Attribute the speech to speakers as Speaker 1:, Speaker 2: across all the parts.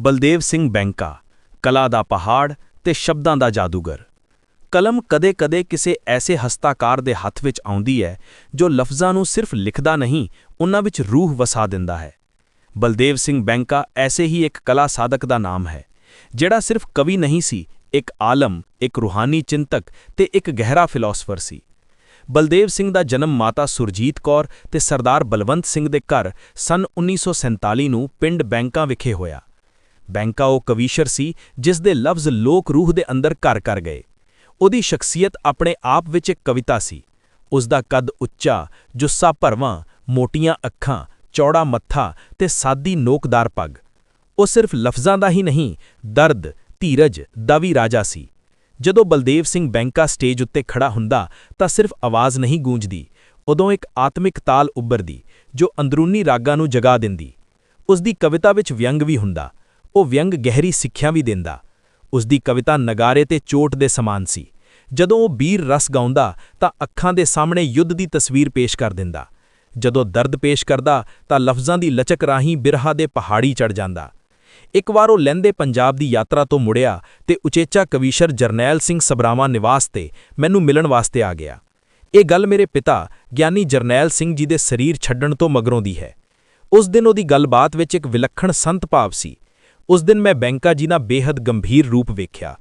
Speaker 1: ਬਲਦੇਵ ਸਿੰਘ ਬੈਂਕਾ, ਕਲਾ ਦਾ ਪਹਾੜ ਤੇ ਸ਼ਬਦਾਂ ਦਾ ਜਾਦੂਗਰ। ਕਲਮ ਕਦੇ-ਕਦੇ ਕਿਸੇ ਐਸੇ ਹਸਤਾਕਾਰ ਦੇ ਹੱਥ ਵਿੱਚ ਆਉਂਦੀ ਹੈ, ਜੋ ਲਫ਼ਜ਼ਾਂ ਨੂੰ ਸਿਰਫ ਲਿਖਦਾ ਨਹੀਂ, ਉਹਨਾਂ ਵਿੱਚ ਰੂਹ ਵਸਾ ਦਿੰਦਾ ਹੈ। ਬਲਦੇਵ ਸਿੰਘ ਬੈਂਕਾ ਐਸੇ ਹੀ ਇੱਕ ਕਲਾ ਸਾਧਕ ਦਾ ਨਾਮ ਹੈ, ਜਿਹੜਾ ਸਿਰਫ ਕਵੀ ਨਹੀਂ ਸੀ, ਇੱਕ ਆਲਮ, ਇੱਕ ਰੂਹਾਨੀ ਚਿੰਤਕ ਤੇ ਇੱਕ ਗਹਿਰਾ ਫਿਲਾਸਫਰ ਸੀ। ਬਲਦੇਵ ਸਿੰਘ ਦਾ ਜਨਮ ਮਾਤਾ ਸੁਰਜੀਤ ਕੌਰ ਤੇ ਸਰਦਾਰ ਬਲਵੰਤ ਸਿੰਘ ਦੇ ਘਰ ਸਨ 1947 ਨੂੰ ਪਿੰਡ ਬੈਂਕਾਂ ਵਿਖੇ ਹੋਇਆ। ਬੈਂਕਾ ਉਹ ਕਵੀਸ਼ਰ ਸੀ, ਜਿਸ ਦੇ ਲਫ਼ਜ਼ ਲੋਕ ਰੂਹ ਦੇ ਅੰਦਰ ਘਰ ਕਰ ਗਏ। ਉਹਦੀ ਸ਼ਖਸੀਅਤ ਆਪਣੇ ਆਪ ਵਿੱਚ ਇੱਕ ਕਵਿਤਾ ਸੀ। ਉਸ ਦਾ ਕੱਦ ਉੱਚਾ, ਜੁੱਸਾ ਭਰਵਾਂ, ਮੋਟੀਆਂ ਅੱਖਾਂ, ਚੌੜਾ ਮੱਥਾ ਤੇ ਸਾਦੀ ਨੋਕਦਾਰ ਪੱਗ। ਉਹ ਸਿਰਫ ਲਫ਼ਜ਼ਾਂ ਦਾ ਹੀ ਨਹੀਂ, ਦਰਦ, ਧੀਰਜ, ਦਾ ਵੀ ਰਾਜਾ ਸੀ। ਜਦੋਂ ਬਲਦੇਵ ਸਿੰਘ ਬੈਂਕਾ ਸਟੇਜ ਉੱਤੇ ਖੜਾ ਹੁੰਦਾ, ਤਾਂ ਸਿਰਫ ਆਵਾਜ਼ ਨਹੀਂ ਗੂੰਜਦੀ। ਉਦੋਂ ਇੱਕ ਆਤਮਿਕ ਤਾਲ ਉੱਭਰਦੀ, ਜੋ ਅੰਦਰੂਨੀ ਰਾਗਾਂ ਨੂੰ ਜਗਾ ਦਿੰਦੀ। ਉਸ ਦੀ ਕਵਿਤਾ ਵਿੱਚ ਵਿਅੰਗ ਵੀ ਹੁੰਦਾ। ਉਹ ਵਿਅੰਗ ਗਹਿਰੀ ਸਿੱਖਿਆ ਵੀ ਦਿੰਦਾ। ਉਸ ਦੀ ਕਵਿਤਾ ਨਗਾਰੇ ਤੇ ਚੋਟ ਦੇ ਸਮਾਨ ਸੀ। ਜਦੋਂ ਉਹ ਬੀਰ ਰਸ ਗਾਉਂਦਾ, ਤਾਂ ਅੱਖਾਂ ਦੇ ਸਾਹਮਣੇ ਯੁੱਧ ਦੀ ਤਸਵੀਰ ਪੇਸ਼ ਕਰ ਦਿੰਦਾ। ਜਦੋਂ ਦਰਦ ਪੇਸ਼ ਕਰਦਾ, ਤਾਂ ਲਫ਼ਜ਼ਾਂ ਦੀ ਲਚਕ ਰਾਹੀਂ ਬਿਰਹਾ ਦੇ ਪਹਾੜੀ ਚੜ ਜਾਂਦਾ। ਇੱਕ ਵਾਰ ਉਹ ਲਹਿੰਦੇ ਪੰਜਾਬ ਦੀ ਯਾਤਰਾ ਤੋਂ ਮੁੜਿਆ ਤੇ ਉਚੇਚਾ ਕਵੀਸ਼ਰ ਜਰਨੈਲ ਸਿੰਘ ਸਬਰਾਵਾ ਨਿਵਾਸ ਤੇ ਮੈਨੂੰ ਮਿਲਣ ਵਾਸਤੇ ਆ ਗਿਆ। ਇਹ ਗੱਲ ਮੇਰੇ ਪਿਤਾ, ਗਿਆਨੀ ਜਰਨੈਲ ਸਿੰਘ ਜੀ ਦੇ ਸਰੀਰ ਛੱਡਣ ਤੋਂ ਮਗਰੋਂ ਦੀ ਹੈ। ਉਸ ਦਿਨ ਉਹਦੀ ਗੱਲਬਾਤ ਵਿੱਚ ਇੱਕ ਵਿਲੱਖਣ ਸੰਤ ਭਾਵ ਸੀ। ਉਸ ਦਿਨ ਮੈਂ ਬੈਂਕਾ ਜੀ ਦਾ ਬੇਹੱਦ ਗੰਭੀਰ ਰੂਪ ਵੇਖਿਆ।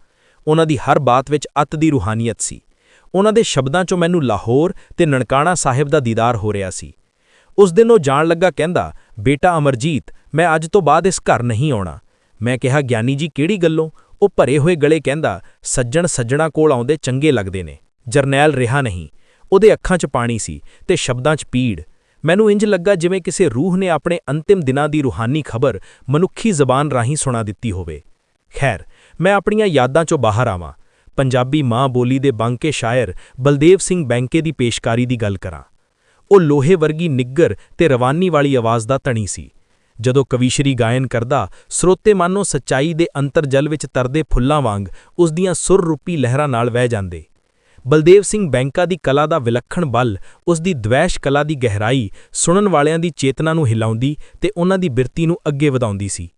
Speaker 1: ਉਹਨਾਂ ਦੀ ਹਰ ਬਾਤ ਵਿੱਚ ਅਤ ਦੀ ਰੂਹਾਨੀਅਤ ਸੀ। ਉਹਨਾਂ ਦੇ ਸ਼ਬਦਾਂ 'ਚੋਂ ਮੈਨੂੰ ਲਾਹੌਰ ਤੇ ਨਨਕਾਣਾ ਸਾਹਿਬ ਦਾ ਦੀਦਾਰ ਹੋ ਰਿਹਾ ਸੀ। ਉਸ ਦਿਨ ਉਹ ਜਾਣ ਲੱਗਾ ਕਹਿੰਦਾ, ਬੇਟਾ ਅਮਰਜੀਤ, ਮੈਂ ਅੱਜ ਤੋਂ ਬਾਅਦ ਇਸ ਘਰ ਨਹੀਂ ਆਉਣਾ। ਮੈਂ ਕਿਹਾ, ਗਿਆਨੀ ਜੀ ਕਿਹੜੀ ਗੱਲੋਂ? ਉਹ ਭਰੇ ਹੋਏ ਗਲੇ ਕਹਿੰਦਾ, ਸੱਜਣ ਸੱਜਣਾ ਕੋਲ ਆਉਂਦੇ ਚੰਗੇ ਲੱਗਦੇ ਨੇ। ਜਰਨੈਲ ਰਿਹਾ ਨਹੀਂ। ਉਹਦੇ ਅੱਖਾਂ 'ਚ ਪਾਣੀ ਸੀ ਤੇ ਸ਼ਬਦਾਂ 'ਚ ਪੀੜ। ਮੈਨੂੰ ਇੰਜ ਲੱਗਾ ਜਿਵੇਂ ਕਿਸੇ ਰੂਹ ਨੇ ਆਪਣੇ ਅੰਤਿਮ ਦਿਨਾਂ ਦੀ ਰੂਹਾਨੀ ਖਬਰ ਮਨੁੱਖੀ ਜ਼ਬਾਨ ਰਾਹੀਂ ਸੁਣਾ ਦਿੱਤੀ ਹੋਵੇ। ਖੈਰ, ਮੈਂ ਆਪਣੀਆਂ ਯਾਦਾਂ 'ਚੋਂ ਬਾਹਰ ਆਵਾਂ। ਪੰਜਾਬੀ ਮਾਂ ਬੋਲੀ ਦੇ ਬਾਂਕੇ ਸ਼ਾਇਰ ਬਲਦੇਵ ਸਿੰਘ ਬੈਂਕੇ ਦੀ ਪੇਸ਼ਕਾਰੀ ਦੀ ਗੱਲ ਕਰਾਂ। ਉਹ ਲੋਹੇ ਵਰਗੀ ਨਿੱਗਰ ਤੇ ਰਵਾਨੀ ਵਾਲੀ ਆਵਾਜ਼ ਦਾ ਧਣੀ ਸੀ। ਜਦੋਂ ਕਵੀਸ਼ਰੀ ਗਾਇਨ ਕਰਦਾ, ਸਰੋਤੇ ਮਾਨੋ ਸੱਚਾਈ ਦੇ ਅੰਤਰਜਲ ਵਿੱਚ ਤਰਦੇ ਫੁੱਲਾਂ ਵਾਂਗ ਉਸ ਦੀਆਂ ਸੁਰ ਰੂਪੀ ਲਹਿਰਾਂ ਨਾਲ ਵਹਿ ਜਾਂਦੇ। ਬਲਦੇਵ ਸਿੰਘ ਬੈਂਕਾ ਦੀ ਕਲਾ ਦਾ ਵਿਲੱਖਣ ਬਲ, ਉਸ ਦੀ ਦਵੈਸ਼ ਕਲਾ ਦੀ ਗਹਿਰਾਈ, ਸੁਣਨ ਵਾਲਿਆਂ ਦੀ ਚੇਤਨਾ ਨੂੰ ਹਿਲਾਉਂਦੀ ਤੇ ਉਹਨਾਂ ਦੀ ਬਿਰਤੀ ਨੂੰ ਅੱਗੇ ਵਧਾਉਂਦੀ ਸੀ।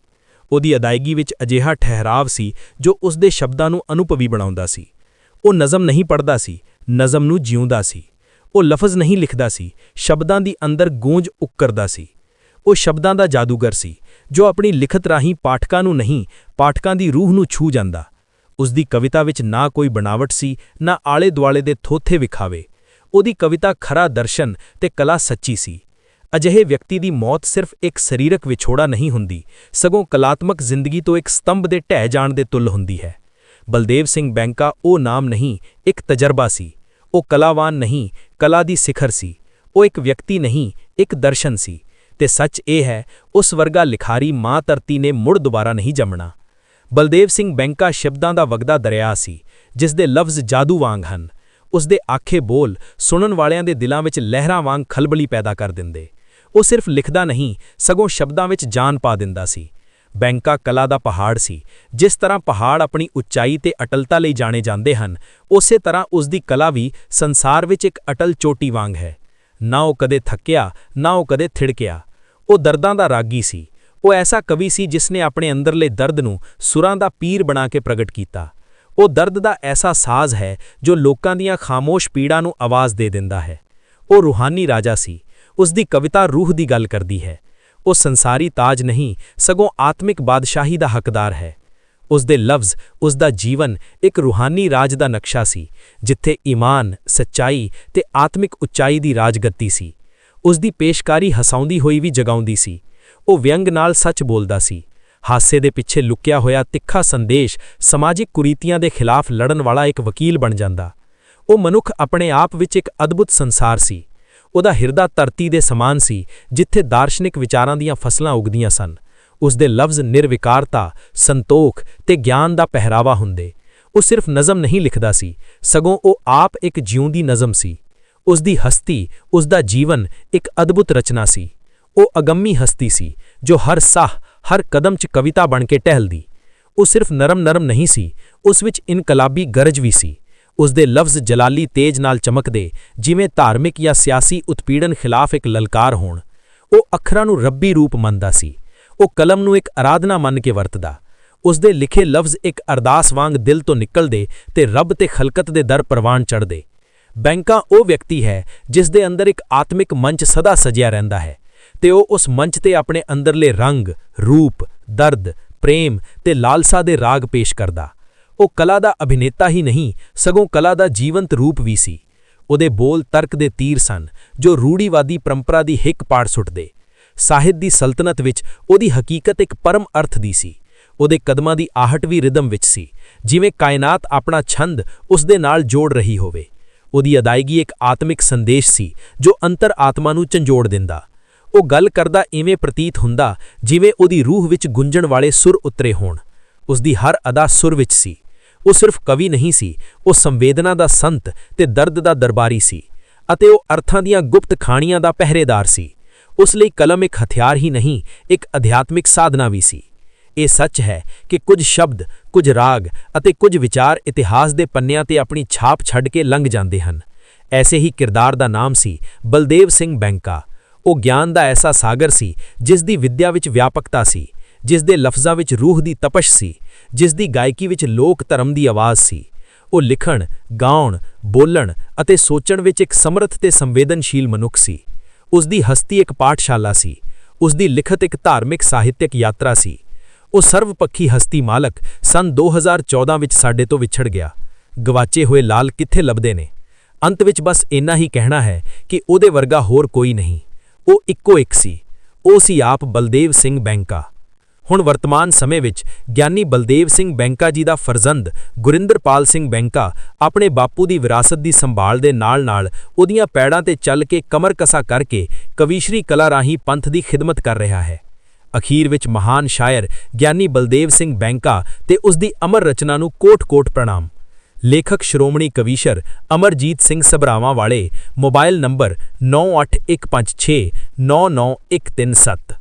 Speaker 1: ਉਹਦੀ ਅਦਾਇਗੀ ਵਿੱਚ ਅਜਿਹਾ ਠਹਿਰਾਵ ਸੀ ਜੋ ਉਸ ਦੇ ਸ਼ਬਦਾਂ ਨੂੰ ਅਨੁਭਵੀ ਬਣਾਉਂਦਾ ਸੀ। ਉਹ ਨਜ਼ਮ ਨਹੀਂ ਪੜਦਾ ਸੀ, ਨਜ਼ਮ ਨੂੰ ਜਿਉਂਦਾ ਸੀ। ਉਹ ਲਫ਼ਜ਼ ਨਹੀਂ ਲਿਖਦਾ ਸੀ, ਸ਼ਬਦਾਂ ਦੀ ਅੰਦਰ ਗੂੰਜ ਉੱਕਰਦਾ ਸੀ। ਉਹ ਸ਼ਬਦਾਂ ਦਾ ਜਾਦੂਗਰ ਸੀ, ਜੋ ਆਪਣੀ ਲਿਖਤ ਰਾਹੀਂ ਪਾਠਕਾਂ ਨੂੰ ਨਹੀਂ, ਪਾਠਕਾਂ ਦੀ ਰੂਹ ਨੂੰ ਛੂ ਜਾਂਦਾ। ਉਸ ਦੀ ਕਵਿਤਾ ਵਿੱਚ ਨਾ ਕੋਈ ਬਣਾਵਟ ਸੀ, ਨਾ ਆਲੇ ਦੁਆਲੇ ਦੇ ਥੋਥੇ ਵਿਖਾਵੇ। ਉਹਦੀ ਕਵਿਤਾ ਖਰਾ ਦਰਸ਼ਨ ਤੇ ਕਲਾ ਸੱਚੀ ਸੀ। ਅਜਿਹੇ ਵਿਅਕਤੀ ਦੀ ਮੌਤ ਸਿਰਫ ਇੱਕ ਸਰੀਰਕ ਵਿਛੋੜਾ ਨਹੀਂ ਹੁੰਦੀ, ਸਗੋਂ ਕਲਾਤਮਕ ਜ਼ਿੰਦਗੀ ਤੋਂ ਇੱਕ ਸਤੰਭ ਦੇ ਢਹਿ ਜਾਣ ਦੇ ਤੁਲ ਹੁੰਦੀ ਹੈ। ਬਲਦੇਵ ਸਿੰਘ ਬੈਂਕਾ ਉਹ ਨਾਮ ਨਹੀਂ, ਇੱਕ ਤਜਰਬਾ ਸੀ। ਉਹ ਕਲਾਵਾਨ ਨਹੀਂ, ਕਲਾ ਦੀ ਸਿਖਰ ਸੀ। ਉਹ ਇੱਕ ਵਿਅਕਤੀ ਨਹੀਂ, ਇੱਕ ਦਰਸ਼ਨ ਸੀ। ਤੇ ਸੱਚ ਇਹ ਹੈ, ਉਸ ਵਰਗਾ ਲਿਖਾਰੀ ਮਾਂ ਧਰਤੀ ਨੇ ਮੁੜ ਦੁਬਾਰਾ ਨਹੀਂ ਜੰਮਣਾ। ਬਲਦੇਵ ਸਿੰਘ ਬੈਂਕਾ ਸ਼ਬਦਾਂ ਦਾ ਵਗਦਾ ਦਰਿਆ ਸੀ, ਜਿਸ ਦੇ ਲਫ਼ਜ਼ ਜਾਦੂ ਵਾਂਗ ਹਨ। ਉਸ ਦੇ ਆਖੇ ਬੋਲ ਸੁਣਨ ਵਾਲਿਆਂ ਦੇ ਦਿਲਾਂ ਵਿੱਚ ਲਹਿਰਾਂ ਵਾਂਗ ਖਲਬਲੀ ਪੈਦਾ ਕਰ ਦਿੰਦੇ। ਉਹ ਸਿਰਫ ਲਿਖਦਾ ਨਹੀਂ, ਸਗੋਂ ਸ਼ਬਦਾਂ ਵਿੱਚ ਜਾਨ ਪਾ ਦਿੰਦਾ ਸੀ। ਬੈਂਕਾ ਕਲਾ ਦਾ ਪਹਾੜ ਸੀ, ਜਿਸ ਤਰ੍ਹਾਂ ਪਹਾੜ ਆਪਣੀ ਉੱਚਾਈ ਤੇ ਅਟਲਤਾ ਲਈ ਜਾਣੇ ਜਾਂਦੇ ਹਨ, ਉਸੇ ਤਰ੍ਹਾਂ ਉਸ ਦੀ ਕਲਾ ਵੀ ਸੰਸਾਰ ਵਿੱਚ ਇੱਕ ਅਟਲ ਚੋਟੀ ਵਾਂਗ ਹੈ। ਨਾ ਉਹ ਕਦੇ ਥੱਕਿਆ, ਨਾ ਉਹ ਕਦੇ ਥਿੜਕਿਆ। ਉਹ ਦਰਦਾਂ ਦਾ ਰਾਗੀ ਸੀ। ਉਹ ਐਸਾ ਕਵੀ ਸੀ ਜਿਸ ਨੇ ਆਪਣੇ ਅੰਦਰਲੇ ਦਰਦ ਨੂੰ ਸੁਰਾਂ ਦਾ ਪੀਰ ਬਣਾ ਕੇ ਪ੍ਰਗਟ ਕੀਤਾ। ਉਹ ਦਰਦ ਦਾ ਐਸਾ ਸਾਜ਼ ਹੈ ਜੋ ਲੋਕਾਂ ਦੀਆਂ ਖਾਮੋਸ਼ ਪੀੜਾਂ ਨੂੰ ਆਵਾਜ਼ ਦੇ ਦਿੰਦਾ ਹੈ। ਉਹ ਰੂਹਾਨੀ ਰਾਜਾ ਸੀ। ਉਸ ਦੀ ਕਵਿਤਾ ਰੂਹ ਦੀ ਗੱਲ ਕਰਦੀ ਹੈ। ਉਹ ਸੰਸਾਰੀ ਤਾਜ ਨਹੀਂ, ਸਗੋਂ ਆਤਮਿਕ ਬਾਦਸ਼ਾਹੀ ਦਾ ਹੱਕਦਾਰ ਹੈ। ਉਸ ਦੇ ਲਫ਼ਜ਼ ਉਸ ਦਾ ਜੀਵਨ ਇੱਕ ਰੂਹਾਨੀ ਰਾਜ ਦਾ ਨਕਸ਼ਾ ਸੀ, ਜਿੱਥੇ ਈਮਾਨ, ਸੱਚਾਈ ਤੇ ਆਤਮਿਕ ਉੱਚਾਈ ਦੀ ਰਾਜਗੱਤੀ ਸੀ। ਉਸ ਦੀ ਪੇਸ਼ਕਾਰੀ ਹਸਾਉਂਦੀ ਹੋਈ ਵੀ ਜਗਾਉਂਦੀ ਸੀ। ਉਹ ਵਿਅੰਗ ਨਾਲ ਸੱਚ ਬੋਲਦਾ ਸੀ। ਹਾਸੇ ਦੇ ਪਿੱਛੇ ਲੁਕਿਆ ਹੋਇਆ ਤਿੱਖਾ ਸੰਦੇਸ਼ ਸਮਾਜਿਕ ਕੁਰੀਤੀਆਂ ਦੇ ਖਿਲਾਫ ਲੜਨ ਵਾਲਾ ਇੱਕ ਵਕੀਲ ਬਣ ਜਾਂਦਾ। ਉਹ ਮਨੁੱਖ ਆਪਣੇ ਆਪ ਵਿੱਚ ਇੱਕ ਅਦਭੁਤ ਸੰਸਾਰ ਸੀ। ਉਹਦਾ ਹਿਰਦਾ ਧਰਤੀ ਦੇ ਸਮਾਨ ਸੀ, ਜਿੱਥੇ ਦਾਰਸ਼ਨਿਕ ਵਿਚਾਰਾਂ ਦੀਆਂ ਫਸਲਾਂ ਉਗਦੀਆਂ ਸਨ। ਉਸ ਦੇ ਲਫ਼ਜ਼ ਨਿਰਵਿਕਾਰਤਾ, ਸੰਤੋਖ ਤੇ ਗਿਆਨ ਦਾ ਪਹਿਰਾਵਾ ਹੁੰਦੇ। ਉਹ ਸਿਰਫ ਨਜ਼ਮ ਨਹੀਂ ਲਿਖਦਾ ਸੀ, ਸਗੋਂ ਉਹ ਆਪ ਇੱਕ ਜਿਉਂਦੀ ਨਜ਼ਮ ਸੀ। ਉਸ ਦੀ ਹਸਤੀ, ਉਸ ਦਾ ਜੀਵਨ ਇੱਕ ਅਦਭੁਤ ਰਚਨਾ ਸੀ। ਉਹ ਅਗੰਮੀ ਹਸਤੀ ਸੀ, ਜੋ ਹਰ ਸਾਹ, ਹਰ ਕਦਮ 'ਚ ਕਵਿਤਾ ਬਣ ਕੇ ਟਹਿਲਦੀ। ਉਹ ਸਿਰਫ ਨਰਮ-ਨਰਮ ਨਹੀਂ ਸੀ, ਉਸ ਵਿੱਚ ਇਨਕਲਾਬੀ ਗਰਜ ਵੀ ਸੀ। ਉਸ ਦੇ ਲਫ਼ਜ਼ ਜਲਾਲੀ ਤੇਜ ਨਾਲ ਚਮਕਦੇ, ਜਿਵੇਂ ਧਾਰਮਿਕ ਜਾਂ ਸਿਆਸੀ ਉਤਪੀੜਨ ਖਿਲਾਫ ਇੱਕ ਲਲਕਾਰ ਹੋਣ। ਉਹ ਅੱਖਰਾਂ ਨੂੰ ਰੱਬੀ ਰੂਪ ਮੰਨਦਾ ਸੀ।
Speaker 2: ਉਹ ਕਲਮ ਨੂੰ ਇੱਕ ਅਰਾਧਨਾ ਮੰਨ ਕੇ ਵਰਤਦਾ। ਉਸ ਦੇ ਲਿਖੇ ਲਫ਼ਜ਼ ਇੱਕ ਅਰਦਾਸ ਵਾਂਗ ਦਿਲ ਤੋਂ ਨਿਕਲਦੇ ਤੇ ਰੱਬ ਤੇ ਖਲਕਤ ਦੇ ਦਰ ਪ੍ਰਵਾਨ ਚੜ੍ਹਦੇ। ਬੈਂਕਾਂ ਉਹ ਵਿਅਕਤੀ ਹੈ, ਜਿਸ ਦੇ ਅੰਦਰ ਇੱਕ ਆਤਮਿਕ ਮੰਚ ਸਦਾ ਸਜਿਆ ਰਹਿੰਦਾ ਹੈ। ਤੇ ਉਹ ਉਸ ਮੰਚ ਤੇ ਆਪਣੇ ਅੰਦਰਲੇ ਰੰਗ, ਰੂਪ, ਦਰਦ, ਪ੍ਰੇਮ ਤੇ ਲਾਲਸਾ ਦੇ ਰਾਗ ਪੇਸ਼ ਕਰਦਾ। ਉਹ ਕਲਾ ਦਾ ਅਭਿਨੇਤਾ ਹੀ ਨਹੀਂ, ਸਗੋਂ ਕਲਾ ਦਾ ਜੀਵੰਤ ਰੂਪ ਵੀ ਸੀ। ਉਹਦੇ ਬੋਲ ਤਰਕ ਦੇ ਤੀਰ ਸਨ, ਜੋ ਰੂੜੀਵਾਦੀ ਪਰੰਪਰਾ ਦੀ ਹਿੱਕ ਪਾੜ ਸੁੱਟਦੇ। ਸਾਹਿਤ ਦੀ ਸਲਤਨਤ ਵਿੱਚ ਉਹਦੀ ਹਕੀਕਤ ਇੱਕ ਪਰਮ ਅਰਥ ਦੀ ਸੀ। ਉਹਦੇ ਕਦਮਾਂ ਦੀ ਆਹਟ ਵੀ ਰਿਦਮ ਵਿੱਚ ਸੀ, ਜਿਵੇਂ ਕਾਇਨਾਤ ਆਪਣਾ ਛੰਦ ਉਸ ਦੇ ਨਾਲ ਜੋੜ ਰਹੀ ਹੋਵੇ। ਉਹਦੀ ਅਦਾਇਗੀ ਇੱਕ ਆਤਮਿਕ ਸੰਦੇਸ਼ ਸੀ, ਜੋ ਅੰਤਰ ਆਤਮਾ ਨੂੰ ਝੰਜੋੜ ਦਿੰਦਾ। ਉਹ ਗੱਲ ਕਰਦਾ ਇਵੇਂ ਪ੍ਰਤੀਤ ਹੁੰਦਾ ਜਿਵੇਂ ਉਹਦੀ ਰੂਹ ਵਿੱਚ ਗੁੰਜਣ ਵਾਲੇ ਸੁਰ ਉਤਰੇ ਹੋਣ। ਉਸ ਦੀ ਹਰ ਅਦਾ ਸੁਰ ਵਿੱਚ ਸੀ। ਉਹ ਸਿਰਫ ਕਵੀ ਨਹੀਂ ਸੀ, ਉਹ ਸੰਵੇਦਨਾ ਦਾ ਸੰਤ ਤੇ ਦਰਦ ਦਾ ਦਰਬਾਰੀ ਸੀ ਅਤੇ ਉਹ ਅਰਥਾਂ ਦੀਆਂ ਗੁਪਤ ਖਾਣੀਆਂ ਦਾ ਪਹਿਰੇਦਾਰ ਸੀ। ਉਸ ਲਈ ਕਲਮ ਇੱਕ ਹਥਿਆਰ ਹੀ ਨਹੀਂ, ਇੱਕ ਅਧਿਆਤਮਿਕ ਸਾਧਨਾ ਵੀ ਸੀ। ਇਹ ਸੱਚ ਹੈ ਕਿ ਕੁਝ ਸ਼ਬਦ, ਕੁਝ ਰਾਗ ਅਤੇ ਕੁਝ ਵਿਚਾਰ ਇਤਿਹਾਸ ਦੇ ਪੰਨਿਆਂ ਤੇ ਆਪਣੀ ਛਾਪ ਛੱਡ ਕੇ ਲੰਘ ਜਾਂਦੇ ਹਨ। ਐਸੇ ਹੀ ਕਿਰਦਾਰ ਦਾ ਨਾਮ ਸੀ ਬਲਦੇਵ ਸਿੰਘ ਬੈਂਕਾ। ਉਹ ਗਿਆਨ ਦਾ ਐਸਾ ਸਾਗਰ ਸੀ, ਜਿਸ ਦੀ ਵਿਦਿਆ ਵਿੱਚ ਵਿਆਪਕਤਾ ਸੀ, ਜਿਸ ਦੇ ਲਫ਼ਜ਼ਾਂ ਵਿੱਚ ਰੂਹ ਦੀ ਤਪਸ਼ ਸੀ, ਜਿਸ ਦੀ ਗਾਇਕੀ ਵਿੱਚ ਲੋਕ ਧਰਮ ਦੀ ਆਵਾਜ਼ ਸੀ। ਉਹ ਲਿਖਣ, ਗਾਉਣ, ਬੋਲਣ ਅਤੇ ਸੋਚਣ ਵਿੱਚ ਇੱਕ ਸਮਰਥ ਤੇ ਸੰਵੇਦਨਸ਼ੀਲ ਮਨੁੱਖ ਸੀ। ਉਸ ਦੀ ਹਸਤੀ ਇੱਕ ਪਾਠਸ਼ਾਲਾ ਸੀ, ਉਸ ਦੀ ਲਿਖਤ ਇੱਕ ਧਾਰਮਿਕ ਸਾਹਿਤਿਕ ਯਾਤਰਾ ਸੀ। ਉਹ ਸਰਵਪੱਖੀ ਹਸਤੀ ਮਾਲਕ ਸਨ 2014 ਵਿੱਚ ਸਾਡੇ ਤੋਂ ਵਿਛੜ ਗਿਆ। ਗਵਾਚੇ ਹੋਏ ਲਾਲ ਕਿੱਥੇ ਲੱਭਦੇ ਨੇ? ਅੰਤ ਵਿੱਚ ਬਸ ਇੰਨਾ ਹੀ ਕਹਿਣਾ ਹੈ ਕਿ ਉਹਦੇ ਵਰਗਾ ਹੋਰ ਕੋਈ ਨਹੀਂ। ਉਹ ਇੱਕੋ ਇੱਕ ਸੀ। ਉਹ ਸੀ ਆਪ ਬਲਦੇਵ ਸਿੰਘ ਬੈਂਕਾ। ਹੁਣ ਵਰਤਮਾਨ ਸਮੇਂ ਵਿੱਚ ਗਿਆਨੀ ਬਲਦੇਵ ਸਿੰਘ ਬੈਂਕਾ ਜੀ ਦਾ ਫਰਜ਼ੰਦ ਗੁਰਿੰਦਰਪਾਲ ਸਿੰਘ ਬੈਂਕਾ ਆਪਣੇ ਬਾਪੂ ਦੀ ਵਿਰਾਸਤ ਦੀ ਸੰਭਾਲ ਦੇ ਨਾਲ-ਨਾਲ ਉਹਦੀਆਂ ਪੈੜਾਂ ਤੇ ਚੱਲ ਕੇ ਕਮਰ ਕਸਾ ਕਰਕੇ ਕਵੀਸ਼ਰੀ ਕਲਾ ਰਾਹੀਂ ਪੰਥ ਦੀ ਖਿਦਮਤ ਕਰ ਰਿਹਾ ਹੈ। ਅਖੀਰ ਵਿੱਚ ਮਹਾਨ ਸ਼ਾਇਰ ਗਿਆਨੀ ਬਲਦੇਵ ਸਿੰਘ ਬੈਂਕਾ ਤੇ ਉਸ ਦੀ ਅਮਰ ਰਚਨਾ ਨੂੰ ਕੋਟ-ਕੋਟ ਪ੍ਰਣਾਮ। ਲੇਖਕ ਸ਼੍ਰੋਮਣੀ ਕਵੀਸ਼ਰ ਅਮਰਜੀਤ ਸਿੰਘ ਸਭਰਾਵਾਂ ਵਾਲੇ ਮੋਬਾਈਲ ਨੰਬਰ 9815699137